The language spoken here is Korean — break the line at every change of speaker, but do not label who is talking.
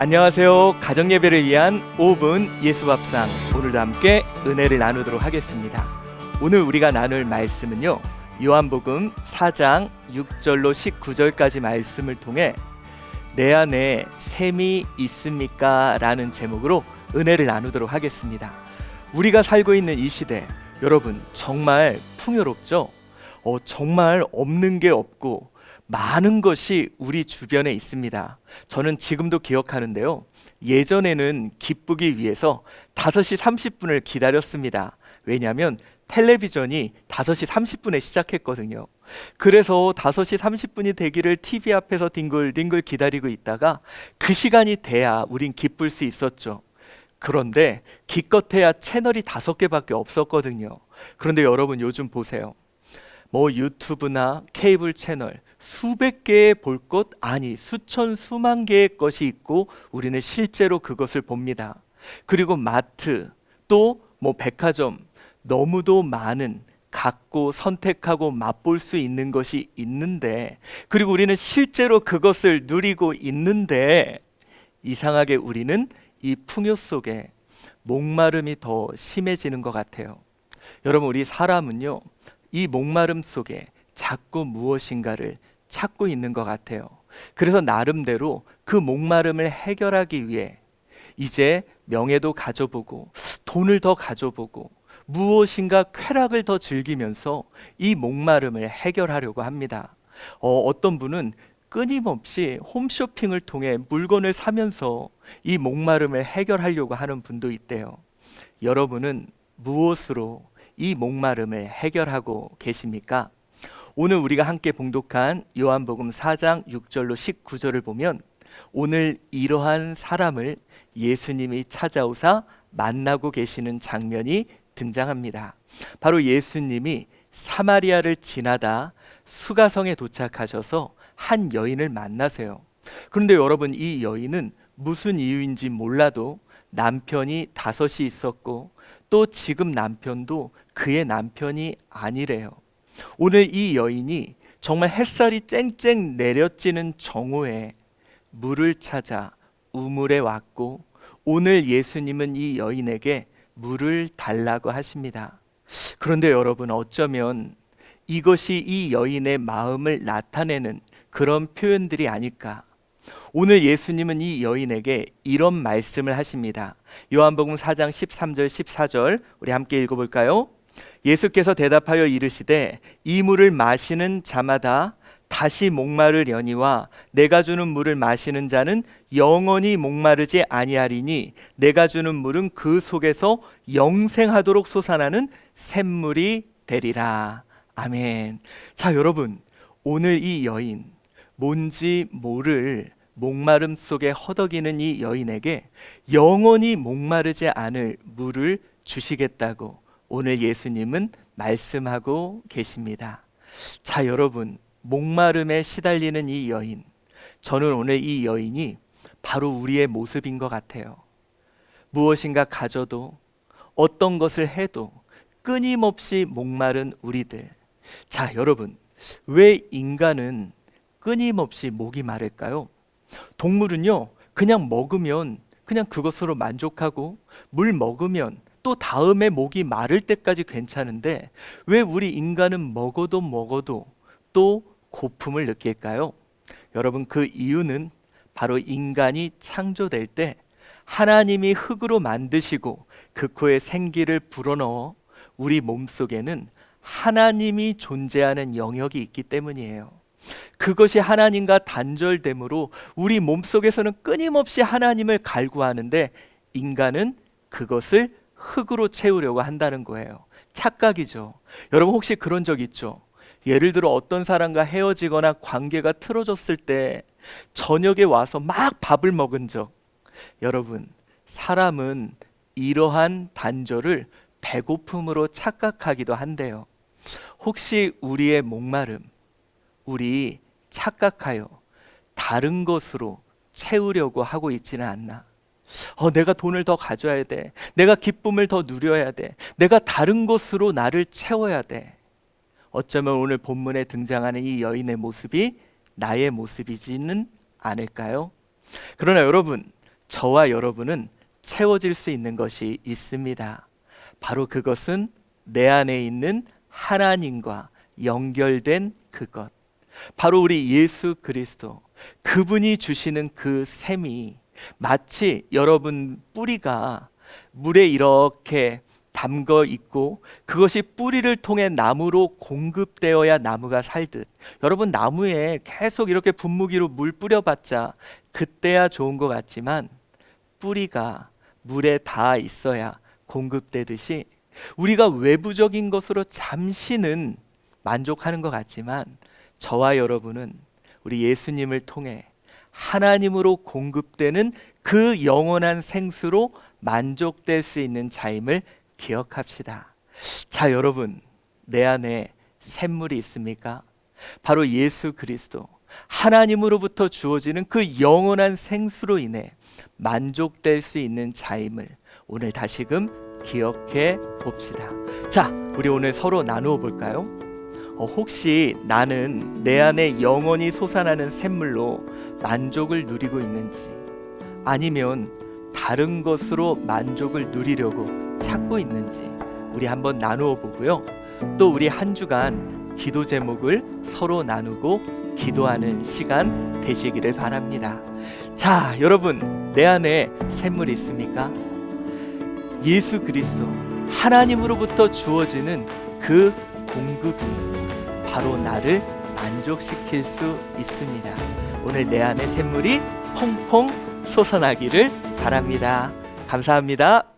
안녕하세요. 가정 예배를 위한 5분 예수 밥상 오늘도 함께 은혜를 나누도록 하겠습니다. 오늘 우리가 나눌 말씀은요. 요한복음 4장 6절로 19절까지 말씀을 통해 내 안에 샘이 있습니까? 라는 제목으로 은혜를 나누도록 하겠습니다. 우리가 살고 있는 이 시대 여러분 정말 풍요롭죠? 어, 정말 없는 게 없고 많은 것이 우리 주변에 있습니다. 저는 지금도 기억하는데요. 예전에는 기쁘기 위해서 5시 30분을 기다렸습니다. 왜냐하면 텔레비전이 5시 30분에 시작했거든요. 그래서 5시 30분이 되기를 TV 앞에서 뒹굴뒹굴 기다리고 있다가 그 시간이 돼야 우린 기쁠 수 있었죠. 그런데 기껏해야 채널이 다섯 개밖에 없었거든요. 그런데 여러분 요즘 보세요. 뭐 유튜브나 케이블 채널 수백 개의 볼 것 아니 수천 수만 개의 것이 있고 우리는 실제로 그것을 봅니다. 그리고 마트 또 뭐 백화점 너무도 많은 갖고 선택하고 맛볼 수 있는 것이 있는데 그리고 우리는 실제로 그것을 누리고 있는데 이상하게 우리는 이 풍요 속에 목마름이 더 심해지는 것 같아요. 여러분 우리 사람은요 이 목마름 속에 자꾸 무엇인가를 찾고 있는 것 같아요. 그래서 나름대로 그 목마름을 해결하기 위해 이제 명예도 가져보고 돈을 더 가져보고 무엇인가 쾌락을 더 즐기면서 이 목마름을 해결하려고 합니다. 어, 어떤 분은 끊임없이 홈쇼핑을 통해 물건을 사면서 이 목마름을 해결하려고 하는 분도 있대요. 여러분은 무엇으로 이 목마름을 해결하고 계십니까? 오늘 우리가 함께 봉독한 요한복음 4장 6절로 19절을 보면 오늘 이러한 사람을 예수님이 찾아오사 만나고 계시는 장면이 등장합니다. 바로 예수님이 사마리아를 지나다 수가성에 도착하셔서 한 여인을 만나세요. 그런데 여러분 이 여인은 무슨 이유인지 몰라도 남편이 다섯이 있었고 또 지금 남편도 그의 남편이 아니래요. 오늘 이 여인이 정말 햇살이 쨍쨍 내려지는 정오에 물을 찾아 우물에 왔고 오늘 예수님은 이 여인에게 물을 달라고 하십니다. 그런데 여러분 어쩌면 이것이 이 여인의 마음을 나타내는 그런 표현들이 아닐까. 오늘 예수님은 이 여인에게 이런 말씀을 하십니다. 요한복음 4장 13절 14절 우리 함께 읽어 볼까요? 예수께서 대답하여 이르시되 이 물을 마시는 자마다 다시 목마르려니와 내가 주는 물을 마시는 자는 영원히 목마르지 아니하리니 내가 주는 물은 그 속에서 영생하도록 솟아나는 샘물이 되리라. 아멘. 자, 여러분. 오늘 이 여인 뭔지 모를 목마름 속에 허덕이는 이 여인에게 영원히 목마르지 않을 물을 주시겠다고 오늘 예수님은 말씀하고 계십니다. 자, 여러분, 목마름에 시달리는 이 여인. 저는 오늘 이 여인이 바로 우리의 모습인 것 같아요. 무엇인가 가져도 어떤 것을 해도 끊임없이 목마른 우리들. 자, 여러분, 왜 인간은 끊임없이 목이 마를까요? 동물은요, 그냥 먹으면 그냥 그것으로 만족하고 물 먹으면 또 다음에 목이 마를 때까지 괜찮은데 왜 우리 인간은 먹어도 먹어도 또 고품을 느낄까요? 여러분 그 이유는 바로 인간이 창조될 때 하나님이 흙으로 만드시고 그 코에 생기를 불어넣어 우리 몸속에는 하나님이 존재하는 영역이 있기 때문이에요. 그것이 하나님과 단절됨으로 우리 몸속에서는 끊임없이 하나님을 갈구하는데 인간은 그것을 흙으로 채우려고 한다는 거예요. 착각이죠. 여러분 혹시 그런 적 있죠? 예를 들어 어떤 사람과 헤어지거나 관계가 틀어졌을 때 저녁에 와서 막 밥을 먹은 적. 여러분, 사람은 이러한 단절을 배고픔으로 착각하기도 한데요. 혹시 우리의 목마름, 우리 착각하여 다른 것으로 채우려고 하고 있지는 않나? 어, 내가 돈을 더 가져야 돼. 내가 기쁨을 더 누려야 돼. 내가 다른 것으로 나를 채워야 돼. 어쩌면 오늘 본문에 등장하는 이 여인의 모습이 나의 모습이지는 않을까요? 그러나 여러분, 저와 여러분은 채워질 수 있는 것이 있습니다. 바로 그것은 내 안에 있는 하나님과 연결된 그것. 바로 우리 예수 그리스도. 그분이 주시는 그 샘이 마치 여러분 뿌리가 물에 이렇게 담궈 있고 그것이 뿌리를 통해 나무로 공급되어야 나무가 살듯 여러분 나무에 계속 이렇게 분무기로 물 뿌려봤자 그때야 좋은 것 같지만 뿌리가 물에 닿아 있어야 공급되듯이 우리가 외부적인 것으로 잠시는 만족하는 것 같지만 저와 여러분은 우리 예수님을 통해 하나님으로 공급되는 그 영원한 생수로 만족될 수 있는 자임을 기억합시다. 자, 여러분, 내 안에 샘물이 있습니까? 바로 예수 그리스도 하나님으로부터 주어지는 그 영원한 생수로 인해 만족될 수 있는 자임을 오늘 다시금 기억해 봅시다. 자, 우리 오늘 서로 나누어 볼까요? 어, 혹시 나는 내 안에 영원히 솟아나는 샘물로 만족을 누리고 있는지 아니면 다른 것으로 만족을 누리려고 찾고 있는지 우리 한번 나누어 보고요. 또 우리 한 주간 기도 제목을 서로 나누고 기도하는 시간 되시기를 바랍니다. 자, 여러분, 내 안에 샘물이 있습니까? 예수 그리스도 하나님으로부터 주어지는 그 공급이 바로 나를 만족시킬 수 있습니다. 오늘 내 안에 샘물이 퐁퐁 솟아나기를 바랍니다. 감사합니다.